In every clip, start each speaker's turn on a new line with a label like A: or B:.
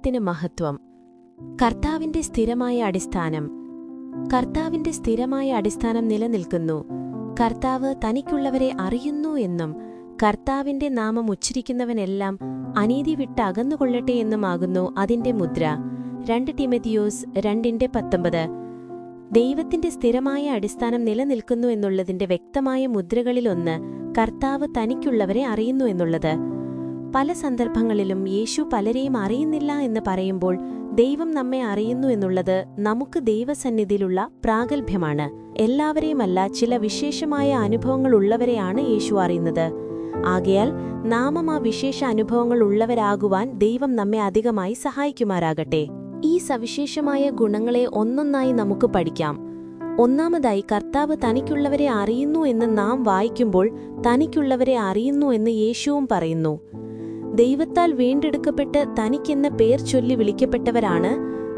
A: ദൈവത്തിന് മഹത്വം. കർത്താവിന്റെ സ്ഥിരമായ അടിസ്ഥാനം. കർത്താവിന്റെ സ്ഥിരമായ അടിസ്ഥാനം നിലനിൽക്കുന്നു. കർത്താവ് തനിക്കുള്ളവരെ അറിയുന്നു എന്നും കർത്താവിന്റെ നാമം ഉച്ചരിക്കുന്നവനെല്ലാം അനീതി വിട്ട് അകന്നുകൊള്ളട്ടെ എന്നുമാകുന്നു അതിന്റെ മുദ്ര. രണ്ട് ടിമതിയോസ് രണ്ടിന്റെ പത്തൊമ്പത്. ദൈവത്തിന്റെ സ്ഥിരമായ അടിസ്ഥാനം നിലനിൽക്കുന്നു എന്നുള്ളതിന്റെ വ്യക്തമായ മുദ്രകളിലൊന്ന് കർത്താവ് തനിക്കുള്ളവരെ അറിയുന്നു എന്നുള്ളത്. പല സന്ദർഭങ്ങളിലും യേശു പലരെയും അറിയുന്നില്ല എന്ന് പറയുമ്പോൾ ദൈവം നമ്മെ അറിയുന്നു എന്നുള്ളത് നമുക്ക് ദൈവസന്നിധിയിലുള്ള പ്രാഗൽഭ്യമാണ്. എല്ലാവരെയുമല്ല ചില വിശേഷമായ അനുഭവങ്ങൾ ഉള്ളവരെയാണ് യേശു അറിയുന്നത്. ആകയാൽ നാമം ആ വിശേഷ അനുഭവങ്ങൾ ഉള്ളവരാകുവാൻ ദൈവം നമ്മെ അധികമായി സഹായിക്കുമാറാകട്ടെ. ഈ സവിശേഷമായ ഗുണങ്ങളെ ഒന്നൊന്നായി നമുക്ക് പഠിക്കാം. ഒന്നാമതായി കർത്താവ് തനിക്കുള്ളവരെ അറിയുന്നു എന്ന് നാം വായിക്കുമ്പോൾ തനിക്കുള്ളവരെ അറിയുന്നു എന്ന് യേശുവും പറയുന്നു. ദൈവത്താൽ വീണ്ടെടുക്കപ്പെട്ട് തനിക്കെന്ന പേർ ചൊല്ലി വിളിക്കപ്പെട്ടവരാണ്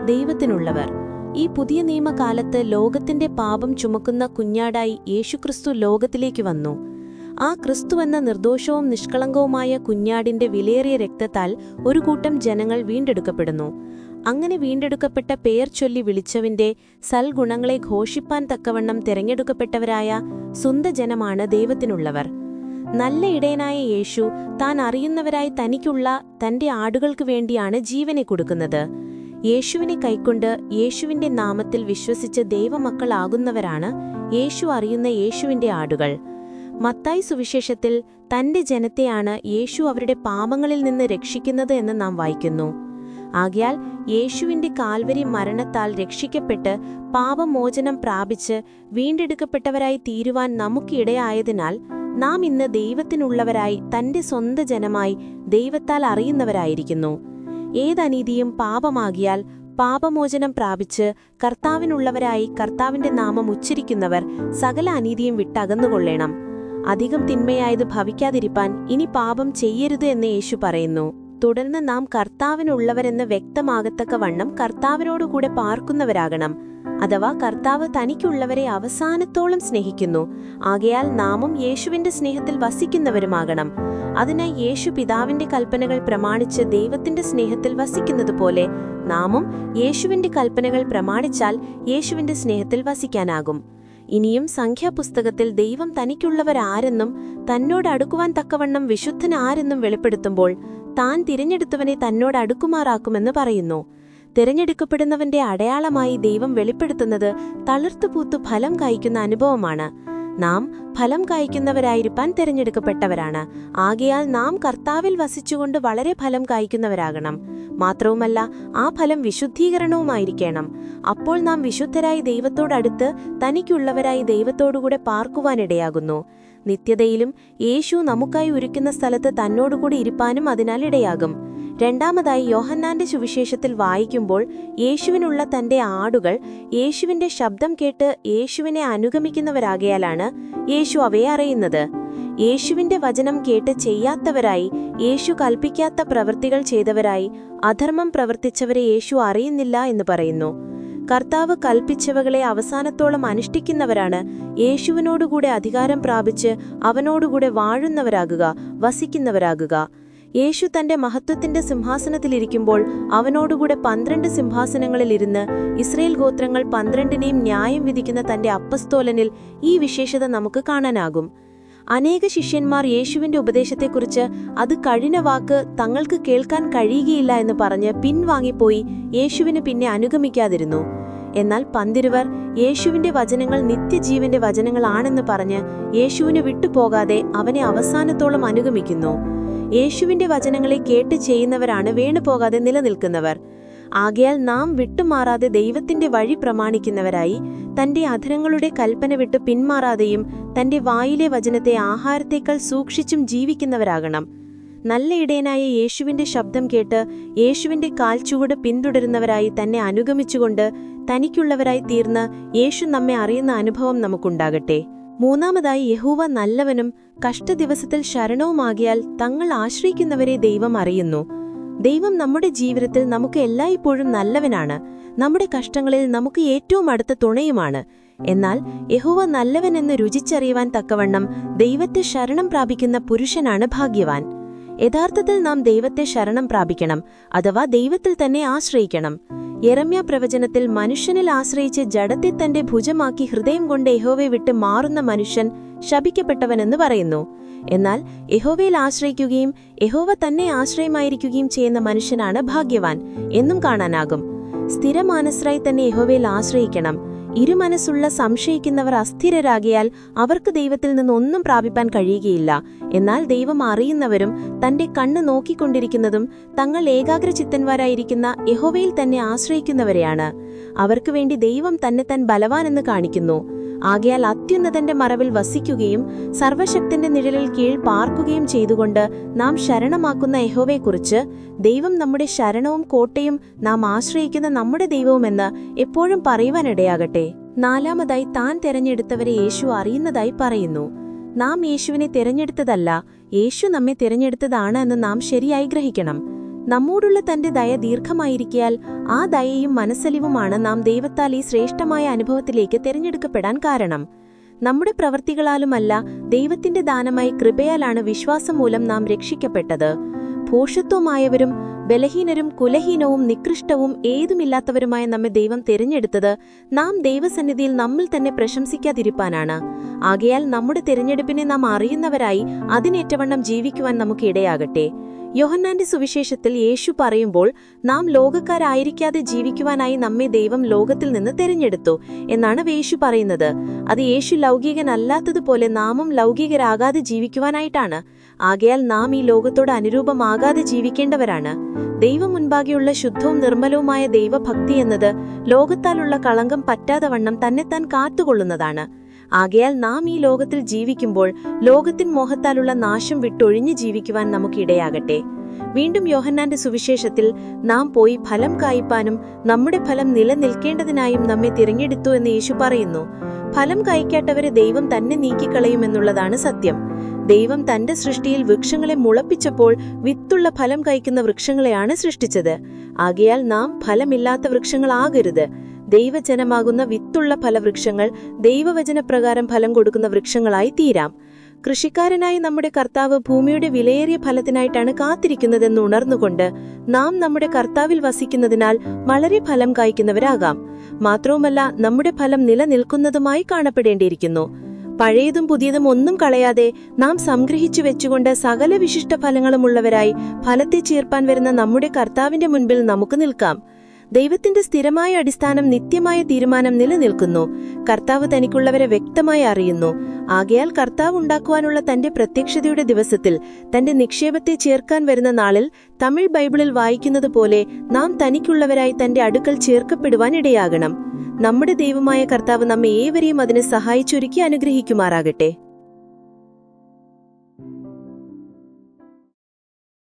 A: ദൈവത്തിനുള്ളവർ. ഈ പുതിയ നിയമകാലത്ത് ലോകത്തിന്റെ പാപം ചുമക്കുന്ന കുഞ്ഞാടായി യേശുക്രിസ്തു ലോകത്തിലേക്ക് വന്നു. ആ ക്രിസ്തു എന്ന നിർദോഷവും നിഷ്കളങ്കവുമായ കുഞ്ഞാടിന്റെ വിലയേറിയ രക്തത്താൽ ഒരു കൂട്ടം ജനങ്ങൾ വീണ്ടെടുക്കപ്പെടുന്നു. അങ്ങനെ വീണ്ടെടുക്കപ്പെട്ട പേർ ചൊല്ലി വിളിച്ചവിന്റെ സൽഗുണങ്ങളെ ഘോഷിപ്പാൻ തക്കവണ്ണം തിരഞ്ഞെടുക്കപ്പെട്ടവരായ സ്വന്തജനമാണ് ദൈവത്തിനുള്ളവർ. നല്ല ഇടയനായ യേശു താൻ അറിയുന്നവരായി തനിക്കുള്ള തന്റെ ആടുകൾക്ക് വേണ്ടിയാണ് ജീവനെ കൊടുക്കുന്നത്. യേശുവിനെ കൈക്കൊണ്ട് യേശുവിന്റെ നാമത്തിൽ വിശ്വസിച്ച് ദൈവമക്കളാകുന്നവരാണ് യേശു അറിയുന്ന യേശുവിന്റെ ആടുകൾ. മത്തായി സുവിശേഷത്തിൽ തന്റെ ജനത്തെയാണ് യേശു അവരുടെ പാപങ്ങളിൽ നിന്ന് രക്ഷിക്കുന്നത് എന്ന് നാം വായിക്കുന്നു. ആകയാൽ യേശുവിന്റെ കാൽവരി മരണത്താൽ രക്ഷിക്കപ്പെട്ട് പാപമോചനം പ്രാപിച്ച് വീണ്ടെടുക്കപ്പെട്ടവരായി തീരുവാൻ നമുക്കിടയായതിനാൽ നാം ഇന്ന് ദൈവത്തിനുള്ളവരായി തന്റെ സ്വന്ത ജനമായി ദൈവത്താൽ അറിയുന്നവരായിരിക്കുന്നു. ഏതനീതിയും പാപമാകിയാൽ പാപമോചനം പ്രാപിച്ച് കർത്താവിനുള്ളവരായി കർത്താവിന്റെ നാമം ഉച്ചരിക്കുന്നവർ സകല അനീതിയും വിട്ടകന്നുകൊള്ളണം. അധികം തിന്മയായത് ഭവിക്കാതിരിപ്പാൻ ഇനി പാപം ചെയ്യരുത് എന്ന് യേശു പറയുന്നു. തുടർന്ന് നാം കർത്താവിനുള്ളവരെന്ന് വ്യക്തമാകത്തക്ക വണ്ണം കർത്താവിനോടുകൂടെ പാർക്കുന്നവരാകണം. അഥവാ കർത്താവ് തനിക്കുള്ളവരെ അവസാനത്തോളം സ്നേഹിക്കുന്നു ആകയാൽ നാമും യേശുവിന്റെ സ്നേഹത്തിൽ വസിക്കുന്നവരുമാകണം. അതിനായി യേശു പിതാവിന്റെ കൽപ്പനകൾ പ്രമാണിച്ച് ദൈവത്തിന്റെ സ്നേഹത്തിൽ വസിക്കുന്നതുപോലെ നാമും യേശുവിന്റെ കൽപ്പനകൾ പ്രമാണിച്ചാൽ യേശുവിന്റെ സ്നേഹത്തിൽ വസിക്കാനാകും. ഇനിയും സംഖ്യാപുസ്തകത്തിൽ ദൈവം തനിക്കുള്ളവരാരെന്നും തന്നോട് അടുക്കുവാൻ തക്കവണ്ണം വിശുദ്ധനാരെന്നും വെളിപ്പെടുത്തുമ്പോൾ താൻ തിരഞ്ഞെടുത്തവനെ തന്നോട് അടുക്കുമാറാക്കുമെന്ന് പറയുന്നു. തിരഞ്ഞെടുക്കപ്പെടുന്നവന്റെ അടയാളമായി ദൈവം വെളിപ്പെടുത്തുന്നത് തളിർത്തുപൂത്തു ഫലം കായ്ക്കുന്ന അനുഭവമാണ്. നാം ഫലം കായ്ക്കുന്നവരായിരിക്കാൻ തിരഞ്ഞെടുക്കപ്പെട്ടവരാണ്. ആകയാൽ നാം കർത്താവിൽ വസിച്ചുകൊണ്ട് വളരെ ഫലം കായ്ക്കുന്നവരാകണം. മാത്രവുമല്ല ആ ഫലം വിശുദ്ധീകരണവുമായിരിക്കണം. അപ്പോൾ നാം വിശുദ്ധരായി ദൈവത്തോടടുത്ത് തനിക്കുള്ളവരായി ദൈവത്തോടുകൂടെ പാർക്കുവാനിടയാകുന്നു. നിത്യതയിലും യേശു നമുക്കായി ഒരുക്കുന്ന സ്ഥലത്ത് തന്നോടുകൂടി ഇരിപ്പാനും അതിനാൽ ഇടയാകും. രണ്ടാമതായി യോഹന്നാന്റെ സുവിശേഷത്തിൽ വായിക്കുമ്പോൾ യേശുവിനുള്ള തന്റെ ആടുകൾ യേശുവിന്റെ ശബ്ദം കേട്ട് യേശുവിനെ അനുഗമിക്കുന്നവരാകയാലാണ് യേശു അവയെ അറിയുന്നത്. യേശുവിന്റെ വചനം കേട്ട് ചെയ്യാത്തവരായി യേശു കൽപ്പിക്കാത്ത പ്രവൃത്തികൾ ചെയ്തവരായി അധർമ്മം പ്രവർത്തിച്ചവരെ യേശു അറിയുന്നില്ല എന്ന് പറയുന്നു. കർത്താവ് കൽപ്പിച്ചവകളെ അവസാനത്തോളം അനുഷ്ഠിക്കുന്നവരാണ്. യേശുവിനോടുകൂടെ അധികാരം പ്രാപിച്ച് അവനോടുകൂടെ വാഴുന്നവരാകുക വസിക്കുന്നവരാകുക. യേശു തന്റെ മഹത്വത്തിന്റെ സിംഹാസനത്തിലിരിക്കുമ്പോൾ അവനോടുകൂടെ പന്ത്രണ്ട് സിംഹാസനങ്ങളിലിരുന്ന് ഇസ്രയേൽ ഗോത്രങ്ങൾ പന്ത്രണ്ടിനെയും ന്യായം വിധിക്കുന്ന തന്റെ അപ്പസ്തോലനിൽ ഈ വിശേഷത നമുക്ക് കാണാനാകും. അനേക ശിഷ്യന്മാർ യേശുവിന്റെ ഉപദേശത്തെക്കുറിച്ച് അത് കഴിഞ്ഞ വാക്ക് തങ്ങൾക്ക് കേൾക്കാൻ കഴിയുകയില്ല എന്ന് പറഞ്ഞ് പിൻവാങ്ങിപ്പോയി യേശുവിന് പിന്നെ അനുഗമിക്കാതിരുന്നു. എന്നാൽ പന്തിരുവർ യേശുവിന്റെ വചനങ്ങൾ നിത്യജീവന്റെ വചനങ്ങളാണെന്ന് പറഞ്ഞ് യേശുവിന് വിട്ടുപോകാതെ അവനെ അവസാനത്തോളം അനുഗമിക്കുന്നു. യേശുവിന്റെ വചനങ്ങളെ കേട്ട് ചെയ്യുന്നവരാണ് വീണുപോകാതെ നിലനിൽക്കുന്നവർ. ആകയാൽ നാം വിട്ടുമാറാതെ ദൈവത്തിന്റെ വഴി പ്രമാണിക്കുന്നവരായി തന്റെ അധരങ്ങളുടെ കൽപ്പന വിട്ട് പിന്മാറാതെയും തന്റെ വായിലെ വചനത്തെ ആഹാരത്തേക്കാൾ സൂക്ഷിച്ചും ജീവിക്കുന്നവരാകണം. നല്ല ഇടയനായ യേശുവിന്റെ ശബ്ദം കേട്ട് യേശുവിന്റെ കാൽച്ചുവട് പിന്തുടരുന്നവരായി തന്നെ അനുഗമിച്ചുകൊണ്ട് തനിക്കുള്ളവരായി തീർന്ന് യേശു നമ്മെ അറിയുന്ന അനുഭവം നമുക്കുണ്ടാകട്ടെ. മൂന്നാമതായി യഹൂവ നല്ലവനും കഷ്ടദിവസത്തിൽ ശരണവുമാകിയാൽ തങ്ങൾ ആശ്രയിക്കുന്നവരെ ദൈവം അറിയുന്നു. ദൈവം നമ്മുടെ ജീവിതത്തിൽ നമുക്ക് എല്ലായ്പ്പോഴും നല്ലവനാണ്. നമ്മുടെ കഷ്ടങ്ങളിൽ നമുക്ക് ഏറ്റവും അടുത്ത തുണയുമാണ്. എന്നാൽ യഹോവ നല്ലവനെന്ന് രുചിച്ചറിയുവാൻ തക്കവണ്ണം ദൈവത്തെ ശരണം പ്രാപിക്കുന്ന പുരുഷനാണ് ഭാഗ്യവാൻ. യഥാർത്ഥത്തിൽ നാം ദൈവത്തെ ശരണം പ്രാപിക്കണം അഥവാ ദൈവത്തിൽ തന്നെ ആശ്രയിക്കണം. യെരമ്യ പ്രവചനത്തിൽ മനുഷ്യനിൽ ആശ്രയിച്ച് ജഡത്തെ തന്റെ ഭുജമാക്കി ഹൃദയം കൊണ്ട് യഹോവെ വിട്ട് മാറുന്ന മനുഷ്യൻ ശപിക്കപ്പെട്ടവനെന്ന് പറയുന്നു. എന്നാൽ യഹോവയിൽ ആശ്രയിക്കുകയും യഹോവ തന്നെ ആശ്രയമായിരിക്കുകയും ചെയ്യുന്ന മനുഷ്യനാണ് ഭാഗ്യവാൻ എന്നും കാണാനാകും. സ്ഥിരമാനസ്രായി തന്നെ യഹോവയിൽ ആശ്രയിക്കണം. ഇരുമനസ്സുള്ള സംശയിക്കുന്നവർ അസ്ഥിരരാകിയാൽ അവർക്ക് ദൈവത്തിൽ നിന്നൊന്നും പ്രാപിപ്പാൻ കഴിയുകയില്ല. എന്നാൽ ദൈവം അറിയുന്നവരും തന്റെ കണ്ണ് നോക്കിക്കൊണ്ടിരിക്കുന്നതും തങ്ങൾ ഏകാഗ്രചിത്തന്മാരായിരിക്കുന്ന യഹോവയിൽ തന്നെ ആശ്രയിക്കുന്നവരെയാണ്. അവർക്കു വേണ്ടി ദൈവം തന്നെ താൻ ബലവാനെന്ന് കാണിക്കുന്നു. ആകയാൽ അത്യുന്നതന്റെ മറവിൽ വസിക്കുകയും സർവശക്തിന്റെ നിഴലിൽ കീഴ് പാർക്കുകയും ചെയ്തുകൊണ്ട് നാം ശരണമാക്കുന്ന യഹോവയെക്കുറിച്ച് ദൈവം നമ്മുടെ ശരണവും കോട്ടയും നാം ആശ്രയിക്കുന്ന നമ്മുടെ ദൈവവുമെന്ന് എപ്പോഴും പറയുവാനിടയാകട്ടെ. നാലാമതായി താൻ തെരഞ്ഞെടുത്തവരെ യേശു അറിയുന്നതായി പറയുന്നു. നാം യേശുവിനെ തിരഞ്ഞെടുത്തതല്ല യേശു നമ്മെ തിരഞ്ഞെടുത്തതാണ് എന്ന് നാം ശരിയായി ഗ്രഹിക്കണം. നമ്മോടുള്ള തന്റെ ദയ ദീർഘമായിരിക്കാൽ ആ ദയയും മനസ്സലിവുമാണ് നാം ദൈവത്താൽ ഈ ശ്രേഷ്ഠമായ അനുഭവത്തിലേക്ക് തിരഞ്ഞെടുക്കപ്പെടാൻ കാരണം. നമ്മുടെ പ്രവൃത്തികളാലുമല്ല ദൈവത്തിന്റെ ദാനമായി കൃപയാലാണ് വിശ്വാസം മൂലം നാം രക്ഷിക്കപ്പെട്ടത്. ഭോഷത്വമായവരും ബലഹീനരും കുലഹീനവും നികൃഷ്ടവും ഏതുമില്ലാത്തവരുമായ നമ്മെ ദൈവം തിരഞ്ഞെടുത്തത് നാം ദൈവസന്നിധിയിൽ നമ്മിൽ തന്നെ പ്രശംസിക്കാതിരിപ്പാനാണ്. ആകയാൽ നമ്മുടെ തിരഞ്ഞെടുപ്പിനെ നാം അറിയുന്നവരായി അതിനേറ്റവണ്ണം ജീവിക്കുവാൻ നമുക്ക് ഇടയാകട്ടെ യോഹന്നാന്റെ സുവിശേഷത്തിൽ യേശു പറയുമ്പോൾ നാം ലോകക്കാരായിരിക്കാതെ ജീവിക്കുവാനായി നമ്മെ ദൈവം ലോകത്തിൽ നിന്ന് തെരഞ്ഞെടുത്തു എന്നാണ് യേശു പറയുന്നത്. അത് യേശു ലൗകികനല്ലാത്തതുപോലെ നാമും ലൗകികരാകാതെ ജീവിക്കുവാനായിട്ടാണ്. ആകയാൽ നാം ഈ ലോകത്തോട് അനുരൂപമാകാതെ ജീവിക്കേണ്ടവരാണ്. ദൈവം മുൻപാകെയുള്ള ശുദ്ധവും നിർമ്മലവുമായ ദൈവഭക്തി എന്നത് ലോകത്താലുള്ള കളങ്കം പറ്റാതെ വണ്ണം തന്നെത്താൻ കാത്തുകൊള്ളുന്നതാണ്. ആകയാൽ നാം ഈ ലോകത്തിൽ ജീവിക്കുമ്പോൾ ലോകത്തിൻ മോഹത്താലുള്ള നാശം വിട്ടൊഴിഞ്ഞു ജീവിക്കുവാൻ നമുക്കിടയാകട്ടെ വീണ്ടും യോഹന്നാന്റെ സുവിശേഷത്തിൽ നാം പോയി ഫലം കായ്പാനും നമ്മുടെ ഫലം നിലനിൽക്കേണ്ടതിനായും നമ്മെ തിരഞ്ഞെടുത്തു എന്ന് യേശു പറയുന്നു. ഫലം കായ്ക്കാട്ടവരെ ദൈവം തന്നെ നീക്കിക്കളയുമെന്നുള്ളതാണ് സത്യം. ദൈവം തന്റെ സൃഷ്ടിയിൽ വൃക്ഷങ്ങളെ മുളപ്പിച്ചപ്പോൾ വിത്തുള്ള ഫലം കായ്ക്കുന്ന വൃക്ഷങ്ങളെയാണ് സൃഷ്ടിച്ചത്. ആകയാൽ നാം ഫലമില്ലാത്ത വൃക്ഷങ്ങളാകരുത്. ദൈവജനമാകുന്ന വിത്തുള്ള ഫലവൃക്ഷങ്ങൾ ദൈവവചനപ്രകാരം ഫലം കൊടുക്കുന്ന വൃക്ഷങ്ങളായി തീരാം. കൃഷിക്കാരനായി നമ്മുടെ കർത്താവ് ഭൂമിയുടെ വിലയേറിയ ഫലത്തിനായിട്ടാണ് കാത്തിരിക്കുന്നതെന്ന് ഉണർന്നുകൊണ്ട് നാം നമ്മുടെ കർത്താവിൽ വസിക്കുന്നതിനാൽ വളരെ ഫലം കായ്ക്കുന്നവരാകാം. മാത്രവുമല്ല നമ്മുടെ ഫലം നിലനിൽക്കുന്നതുമായി കാണപ്പെടേണ്ടിയിരിക്കുന്നു. പഴയതും പുതിയതും ഒന്നും കളയാതെ നാം സംഗ്രഹിച്ചു വെച്ചുകൊണ്ട് സകല വിശിഷ്ട ഫലങ്ങളുമുള്ളവരായി ഫലത്തെ ചേർപ്പാൻ വരുന്ന നമ്മുടെ കർത്താവിന്റെ മുൻപിൽ നമുക്ക് നിൽക്കാം. ദൈവത്തിന്റെ സ്ഥിരമായ അടിസ്ഥാനം നിത്യമായ തീരുമാനം നിലനിൽക്കുന്നു. കർത്താവ് തനിക്കുള്ളവരെ വ്യക്തമായി അറിയുന്നു. ആകയാൽ കർത്താവ് ഉണ്ടാക്കുവാനുള്ള തന്റെ പ്രത്യക്ഷതയുടെ ദിവസത്തിൽ തന്റെ നിക്ഷേപത്തെ ചേർക്കാൻ വരുന്ന നാളിൽ തമിഴ് ബൈബിളിൽ വായിക്കുന്നത് പോലെ നാം തനിക്കുള്ളവരായി തന്റെ അടുക്കൽ ചേർക്കപ്പെടുവാൻ ഇടയാകണം. നമ്മുടെ ദൈവമായ കർത്താവ് നമ്മെ ഏവരെയും അതിനെ സഹായിച്ചൊരുക്കി അനുഗ്രഹിക്കുമാറാകട്ടെ.